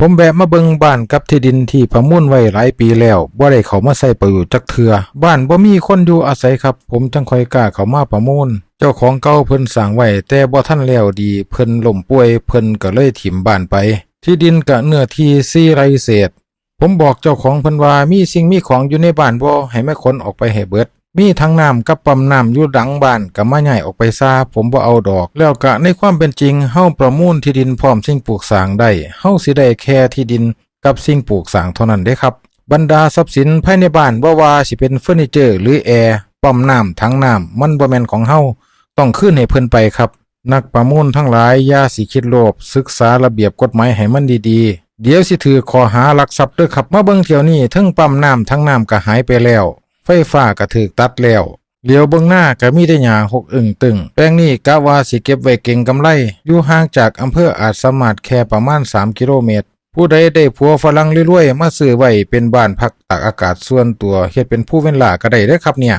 ผมแวะมาเบิงบ้านกับที่ดินที่ประมูลไว้หลายปีแล้วบ่ได้เขามาใส่ประโยชน์จักเทือบ้านบ่มีคนอยู่อาศัยครับ ผมจังค่อยกล้าเขามาประมูลเจ้าของเก่าเพิ่นสร้างไว้แต่บ่ทันแล้วดีเพิ่นล้มป่วยเพิ่นก็เลยถิ่มบ้านไป ที่ดินกับเนื้อที่4ไร่เศษ ผมบอกเจ้าของเพิ่นว่ามีสิ่งมีของอยู่ในบ้านบ่ให้แม่ขนออกไปให้เบิด มีทั้งน้ำกับปั๊มน้ำอยู่หลังบ้านก็มาใหญ่ออกไปซาผมบ่เอาดอก แล้วก็ในความเป็นจริงเฮาประมูลที่ดินพร้อมสิ่งปลูกสร้างได้เฮาสิได้แค่ที่ดินกับสิ่งปลูกสร้างเท่านั้นเด้ครับ บรรดาทรัพย์สินภายในบ้านบ่ว่าสิเป็นเฟอร์นิเจอร์หรือแอร์ปั๊มน้ำถังน้ำมันบ่แม่นของเฮาต้องคืนให้เพิ่นไปครับ นักประมูลทั้งหลายอย่าสิคิดโลภศึกษาระเบียบกฎหมายให้มันดีๆ เดี๋ยวสิถือขอหาลักทรัพย์เด้อครับมาเบิ่งเที่ยวนี้ทั้งปั๊มน้ำทั้งน้ำก็หายไปแล้ว ไฟฟ้าก็ถูกตัดแล้วเหลียวเบื้องหน้าก็มีแต่หญ้าหกอึ่งตึง แปลงนี้กะว่าสิเก็บไว้เก่งกำไร อยู่ห่างจากอำเภออาจสมารถแค่ประมาณ 3 กิโลเมตร ผู้ใดได้ผัวฝรั่งรวยๆมาซื้อไว้เป็นบ้านพักตากอากาศส่วนตัวเฮ็ดเป็นผู้เว้นหลาก็ได้เด้อครับเนี่ย